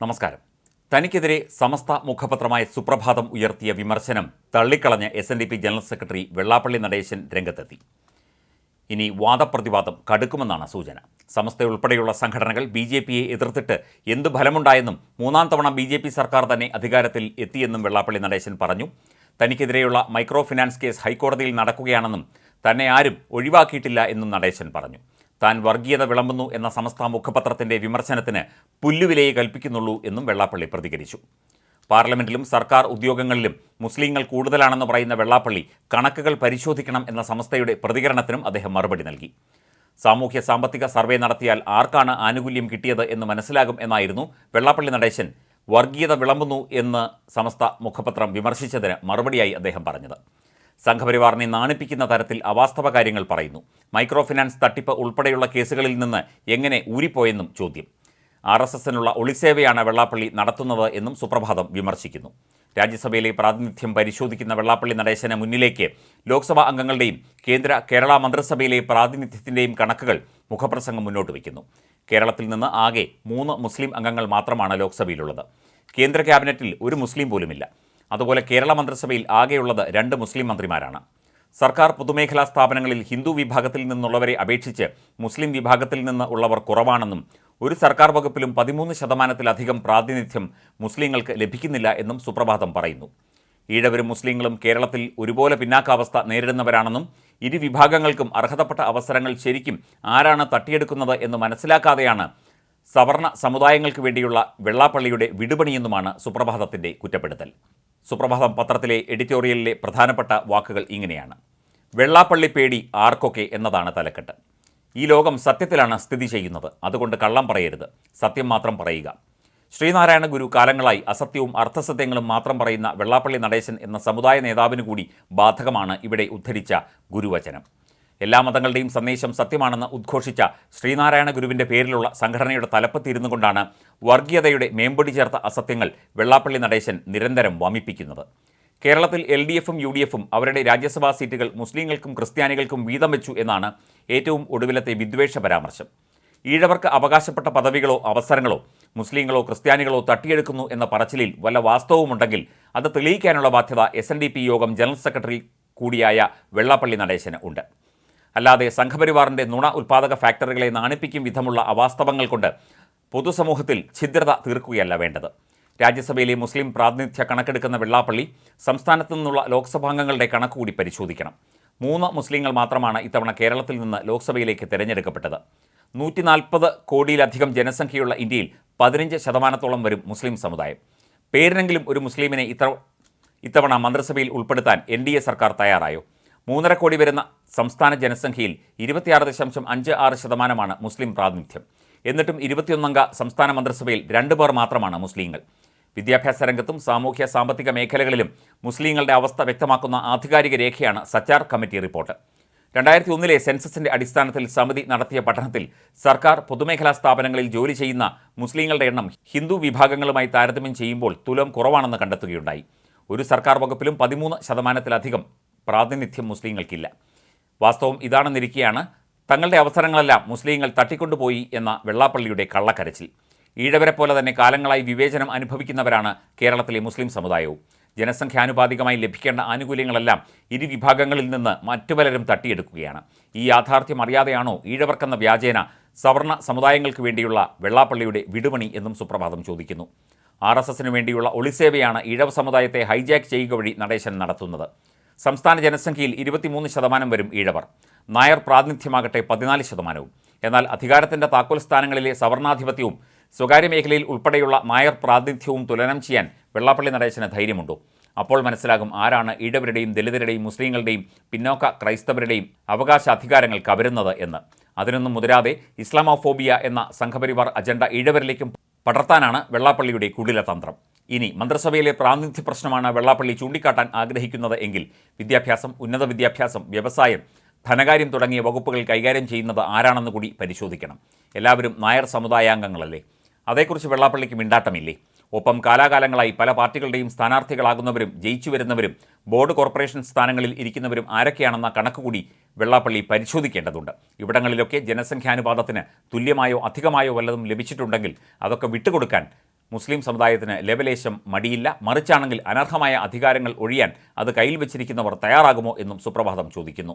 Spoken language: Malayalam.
നമസ്കാരം. തനിക്കെതിരെ സമസ്ത മുഖപത്രമായ സുപ്രഭാതം ഉയർത്തിയ വിമർശനം തള്ളിക്കളഞ്ഞ S N D P general secretary Vellappally Natesan രംഗത്തെത്തി. ഇനി വാദപ്രതിവാദം കടുക്കുമെന്നാണ് സൂചന. സമസ്തയുൾപ്പെടെയുള്ള സംഘടനകൾ ബി ജെ പിയെ എതിർത്തിട്ട് എന്ത് ഫലമുണ്ടായെന്നും മൂന്നാം തവണ ബി ജെ പി സർക്കാർ തന്നെ അധികാരത്തിൽ എത്തിയെന്നും വെള്ളാപ്പള്ളി നടേശൻ പറഞ്ഞു. തനിക്കെതിരെയുള്ള മൈക്രോ ഫിനാൻസ് കേസ് ഹൈക്കോടതിയിൽ നടക്കുകയാണെന്നും തന്നെ ആരും ഒഴിവാക്കിയിട്ടില്ല എന്നും നടേശൻ പറഞ്ഞു. താൻ വർഗീയത വിളമ്പുന്നു എന്ന സമസ്ത മുഖപത്രത്തിന്റെ വിമർശനത്തിന് പുല്ലുവിലയെ കൽപ്പിക്കുന്നുള്ളൂ എന്നും വെള്ളാപ്പള്ളി പ്രതികരിച്ചു. പാർലമെന്റിലും സർക്കാർ ഉദ്യോഗങ്ങളിലും മുസ്ലിങ്ങൾ കൂടുതലാണെന്ന് പറയുന്ന വെള്ളാപ്പള്ളി കണക്കുകൾ പരിശോധിക്കണം എന്ന സമസ്തയുടെ പ്രതികരണത്തിനും അദ്ദേഹം മറുപടി നൽകി. സാമൂഹ്യ സാമ്പത്തിക സർവേ നടത്തിയാൽ ആർക്കാണ് ആനുകൂല്യം കിട്ടിയത് എന്ന് മനസ്സിലാകും എന്നായിരുന്നു വെള്ളാപ്പള്ളി നടേശൻ വർഗീയത വിളമ്പുന്നു എന്ന് സമസ്ത മുഖപത്രം വിമർശിച്ചതിന് മറുപടിയായി അദ്ദേഹം പറഞ്ഞത്. സംഘപരിവാറിനെ നാണിപ്പിക്കുന്ന തരത്തിൽ അവാസ്തവ കാര്യങ്ങൾ പറയുന്നു. മൈക്രോ ഫിനാൻസ് തട്ടിപ്പ് ഉൾപ്പെടെയുള്ള കേസുകളിൽ നിന്ന് എങ്ങനെ ഊരിപ്പോയെന്നും ചോദ്യം. ആർ എസ് എസിനുള്ള ഒളിസേവയാണ് വെള്ളാപ്പള്ളി നടത്തുന്നത് എന്നും സുപ്രഭാതം വിമർശിക്കുന്നു. രാജ്യസഭയിലെ പ്രാതിനിധ്യം പരിശോധിക്കുന്ന വെള്ളാപ്പള്ളി നടേശന് മുന്നിലേക്ക് ലോക്സഭാ അംഗങ്ങളുടെയും കേന്ദ്ര കേരള മന്ത്രിസഭയിലെ പ്രാതിനിധ്യത്തിന്റെയും കണക്കുകൾ മുഖപ്രസംഗം മുന്നോട്ട് വയ്ക്കുന്നു. കേരളത്തിൽ നിന്ന് ആകെ മൂന്ന് മുസ്ലിം അംഗങ്ങൾ മാത്രമാണ് ലോക്സഭയിലുള്ളത്. കേന്ദ്ര ക്യാബിനറ്റിൽ ഒരു മുസ്ലിം പോലുമില്ല. അതുപോലെ കേരള മന്ത്രിസഭയിൽ ആകെയുള്ളത് രണ്ട് മുസ്ലിം മന്ത്രിമാരാണ്. സർക്കാർ പൊതുമേഖലാ സ്ഥാപനങ്ങളിൽ ഹിന്ദു വിഭാഗത്തിൽ നിന്നുള്ളവരെ അപേക്ഷിച്ച് മുസ്ലിം വിഭാഗത്തിൽ നിന്ന് ഉള്ളവർ കുറവാണെന്നും ഒരു സർക്കാർ വകുപ്പിലും പതിമൂന്ന് ശതമാനത്തിലധികം പ്രാതിനിധ്യം മുസ്ലിങ്ങൾക്ക് ലഭിക്കുന്നില്ല എന്നും സുപ്രഭാതം പറയുന്നു. ഈഴവരും മുസ്ലിങ്ങളും കേരളത്തിൽ ഒരുപോലെ പിന്നാക്കാവസ്ഥ നേരിടുന്നവരാണെന്നും ഇരു വിഭാഗങ്ങൾക്കും അർഹതപ്പെട്ട അവസരങ്ങൾ ശരിക്കും ആരാണ് തട്ടിയെടുക്കുന്നത് എന്ന് മനസ്സിലാക്കാതെയാണ് സവർണ സമുദായങ്ങൾക്ക് വേണ്ടിയുള്ള വെള്ളാപ്പള്ളിയുടെ വിടുപണിയെന്നുമാണ് സുപ്രഭാതത്തിന്റെ കുറ്റപ്പെടുത്തൽ. സുപ്രഭാതം പത്രത്തിലെ എഡിറ്റോറിയലിലെ പ്രധാനപ്പെട്ട വാക്കുകൾ ഇങ്ങനെയാണ്. വെള്ളാപ്പള്ളി പേടി ആർക്കൊക്കെ എന്നതാണ് തലക്കെട്ട്. ഈ ലോകം സത്യത്തിലാണ് സ്ഥിതി ചെയ്യുന്നത്. അതുകൊണ്ട് കള്ളം പറയരുത്. സത്യം മാത്രം പറയുക. ശ്രീനാരായണ ഗുരു കാലങ്ങളായി അസത്യവും അർത്ഥസത്യങ്ങളും മാത്രം പറയുന്ന വെള്ളാപ്പള്ളി നടേശൻ എന്ന സമുദായ നേതാവിന് കൂടി ബാധകമാണ് ഇവിടെ ഉദ്ധരിച്ച ഗുരുവചനം. എല്ലാ മതങ്ങളുടെയും സന്ദേശം സത്യമാണെന്ന് ഉദ്ഘോഷിച്ച ശ്രീനാരായണ ഗുരുവിന്റെ പേരിലുള്ള സംഘടനയുടെ തലപ്പത്തിരുന്നു കൊണ്ടാണ് വർഗീയതയുടെ മേമ്പൊടി ചേർത്ത അസത്യങ്ങൾ വെള്ളാപ്പള്ളി നടേശൻ നിരന്തരം വമിപ്പിക്കുന്നത്. കേരളത്തിൽ എൽ ഡി എഫും യു ഡി എഫും അവരുടെ രാജ്യസഭാ സീറ്റുകൾ മുസ്ലിങ്ങൾക്കും ക്രിസ്ത്യാനികൾക്കും വീതം വെച്ചു എന്നാണ് ഏറ്റവും ഒടുവിലത്തെ വിദ്വേഷ പരാമർശം. ഈഴവർക്ക് അവകാശപ്പെട്ട പദവികളോ അവസരങ്ങളോ മുസ്ലിങ്ങളോ ക്രിസ്ത്യാനികളോ തട്ടിയെടുക്കുന്നു എന്ന പറച്ചിലിൽ വല്ല വാസ്തവമുണ്ടെങ്കിൽ അത് തെളിയിക്കാനുള്ള ബാധ്യത എസ് യോഗം ജനറൽ സെക്രട്ടറി കൂടിയായ വെള്ളാപ്പള്ളി നടേശന് ഉണ്ട്. അല്ലാതെ സംഘപരിവാറിന്റെ നുണ ഉൽപ്പാദക ഫാക്ടറികളെ നാണിപ്പിക്കും വിധമുള്ള അവാസ്തവങ്ങൾ കൊണ്ട് പൊതുസമൂഹത്തിൽ ഛിദ്രത തീർക്കുകയല്ല വേണ്ടത്. രാജ്യസഭയിലെ മുസ്ലിം പ്രാതിനിധ്യ കണക്കെടുക്കുന്ന വെള്ളാപ്പള്ളി സംസ്ഥാനത്തു നിന്നുള്ള ലോക്സഭാംഗങ്ങളുടെ കണക്ക് കൂടി പരിശോധിക്കണം. മൂന്ന് മുസ്ലിങ്ങൾ മാത്രമാണ് ഇത്തവണ കേരളത്തിൽ നിന്ന് ലോക്സഭയിലേക്ക് തിരഞ്ഞെടുക്കപ്പെട്ടത്. നൂറ്റി നാൽപ്പത് കോടിയിലധികം ജനസംഖ്യയുള്ള ഇന്ത്യയിൽ പതിനഞ്ച് ശതമാനത്തോളം വരും മുസ്ലിം സമുദായം. പേരിനെങ്കിലും ഒരു മുസ്ലിമിനെ ഇത്ര ഇത്തവണ മന്ത്രിസഭയിൽ ഉൾപ്പെടുത്താൻ എൻ ഡി എ സർക്കാർ തയ്യാറായോ? മൂന്നര കോടി വരുന്ന സംസ്ഥാന ജനസംഖ്യയിൽ ഇരുപത്തിയാറ് ദശാംശം അഞ്ച് ആറ് ശതമാനമാണ് മുസ്ലിം പ്രാതിനിധ്യം. എന്നിട്ടും ഇരുപത്തിയൊന്നംഗ സംസ്ഥാന മന്ത്രിസഭയിൽ രണ്ട് പേർ മാത്രമാണ് മുസ്ലിങ്ങൾ. വിദ്യാഭ്യാസ രംഗത്തും സാമൂഹ്യ സാമ്പത്തിക മേഖലകളിലും മുസ്ലിങ്ങളുടെ അവസ്ഥ വ്യക്തമാക്കുന്ന ആധികാരിക രേഖയാണ് സച്ചാർ കമ്മിറ്റി റിപ്പോർട്ട്. രണ്ടായിരത്തി ഒന്നിലെ സെൻസസിന്റെ അടിസ്ഥാനത്തിൽ സമിതി നടത്തിയ പഠനത്തിൽ സർക്കാർ പൊതുമേഖലാ സ്ഥാപനങ്ങളിൽ ജോലി ചെയ്യുന്ന മുസ്ലിങ്ങളുടെ എണ്ണം ഹിന്ദു വിഭാഗങ്ങളുമായി താരതമ്യം ചെയ്യുമ്പോൾ തുലം കുറവാണെന്ന് കണ്ടെത്തുകയുണ്ടായി. ഒരു സർക്കാർ വകുപ്പിലും പതിമൂന്ന് ശതമാനത്തിലധികം പ്രാതിനിധ്യം മുസ്ലിങ്ങൾക്കില്ല. വാസ്തവം ഇതാണെന്നിരിക്കെയാണ് തങ്ങളുടെ അവസരങ്ങളെല്ലാം മുസ്ലിങ്ങൾ തട്ടിക്കൊണ്ടുപോയി എന്ന വെള്ളാപ്പള്ളിയുടെ കള്ളക്കരച്ചിൽ. ഈഴവരെ പോലെ തന്നെ കാലങ്ങളായി വിവേചനം അനുഭവിക്കുന്നവരാണ് കേരളത്തിലെ മുസ്ലിം സമുദായവും. ജനസംഖ്യാനുപാതികമായി ലഭിക്കേണ്ട ആനുകൂല്യങ്ങളെല്ലാം ഇരു വിഭാഗങ്ങളിൽ നിന്ന് മറ്റു പലരും തട്ടിയെടുക്കുകയാണ്. ഈ യാഥാർത്ഥ്യം അറിയാതെയാണോ ഈഴവർക്കെന്ന വ്യാജേന സവർണ സമുദായങ്ങൾക്ക് വേണ്ടിയുള്ള വെള്ളാപ്പള്ളിയുടെ വിടുപണി എന്നും സുപ്രഭാതം ചോദിക്കുന്നു. ആർ എസ് എസിന് വേണ്ടിയുള്ള ഒളിസേവയാണ് ഈഴവ സമുദായത്തെ ഹൈജാക്ക് ചെയ്യുക വഴി നടേശൻ നടത്തുന്നത്. സംസ്ഥാന ജനസംഖ്യയിൽ ഇരുപത്തിമൂന്ന് ശതമാനം വരും ഈഴവർ. നായർ പ്രാതിനിധ്യമാകട്ടെ പതിനാല് ശതമാനവും. എന്നാൽ അധികാരത്തിന്റെ താക്കോൽ സ്ഥാനങ്ങളിലെ സവർണാധിപത്യവും സ്വകാര്യ മേഖലയിൽ ഉൾപ്പെടെയുള്ള നായർ പ്രാതിനിധ്യവും തുലനം ചെയ്യാൻ വെള്ളാപ്പള്ളി നടേശന് ധൈര്യമുണ്ടോ. അപ്പോൾ മനസ്സിലാകും ആരാണ് ഈഴവരുടെയും ദലിതരുടെയും മുസ്ലിങ്ങളുടെയും പിന്നോക്ക ക്രൈസ്തവരുടെയും അവകാശ അധികാരങ്ങൾ കവരുന്നത് എന്ന്. അതിനൊന്നും മുതിരാതെ ഇസ്ലാമോഫോബിയ എന്ന സംഘപരിവാർ അജണ്ട ഈഴവരിലേക്കും പടർത്താനാണ് വെള്ളാപ്പള്ളിയുടെ കുടില തന്ത്രം ഇനി മന്ത്രിസഭയിലെ പ്രാതിനിധ്യ പ്രശ്നമാണ് വെള്ളാപ്പള്ളി ചൂണ്ടിക്കാട്ടാൻ ആഗ്രഹിക്കുന്നത് എങ്കിൽ വിദ്യാഭ്യാസം ഉന്നത വിദ്യാഭ്യാസം വ്യവസായം ധനകാര്യം തുടങ്ങിയ വകുപ്പുകൾ കൈകാര്യം ചെയ്യുന്നത് ആരാണെന്ന് കൂടി പരിശോധിക്കണം. എല്ലാവരും നായർ സമുദായാംഗങ്ങളല്ലേ. അതേക്കുറിച്ച് വെള്ളാപ്പള്ളിക്ക് മിണ്ടാട്ടമില്ലേ. ഒപ്പം കാലാകാലങ്ങളായി പല പാർട്ടികളുടെയും സ്ഥാനാർത്ഥികളാകുന്നവരും ജയിച്ചു വരുന്നവരും ബോർഡ് കോർപ്പറേഷൻ സ്ഥാനങ്ങളിൽ ഇരിക്കുന്നവരും ആരൊക്കെയാണെന്ന കണക്കുകൂടി വെള്ളാപ്പള്ളി പരിശോധിക്കേണ്ടതുണ്ട്. ഇവിടങ്ങളിലൊക്കെ ജനസംഖ്യാനുപാതത്തിന് തുല്യമായോ അധികമായോ വല്ലതും ലഭിച്ചിട്ടുണ്ടെങ്കിൽ അതൊക്കെ വിട്ടുകൊടുക്കാൻ മുസ്ലിം സമുദായത്തിന് ലെവലേശം മടിയില്ല. മറിച്ചാണെങ്കിൽ അനർഹമായ അധികാരങ്ങൾ ഒഴിയാൻ അത് കയ്യിൽ വെച്ചിരിക്കുന്നവർ തയ്യാറാകുമോ എന്നും സുപ്രഭാതം ചോദിക്കുന്നു.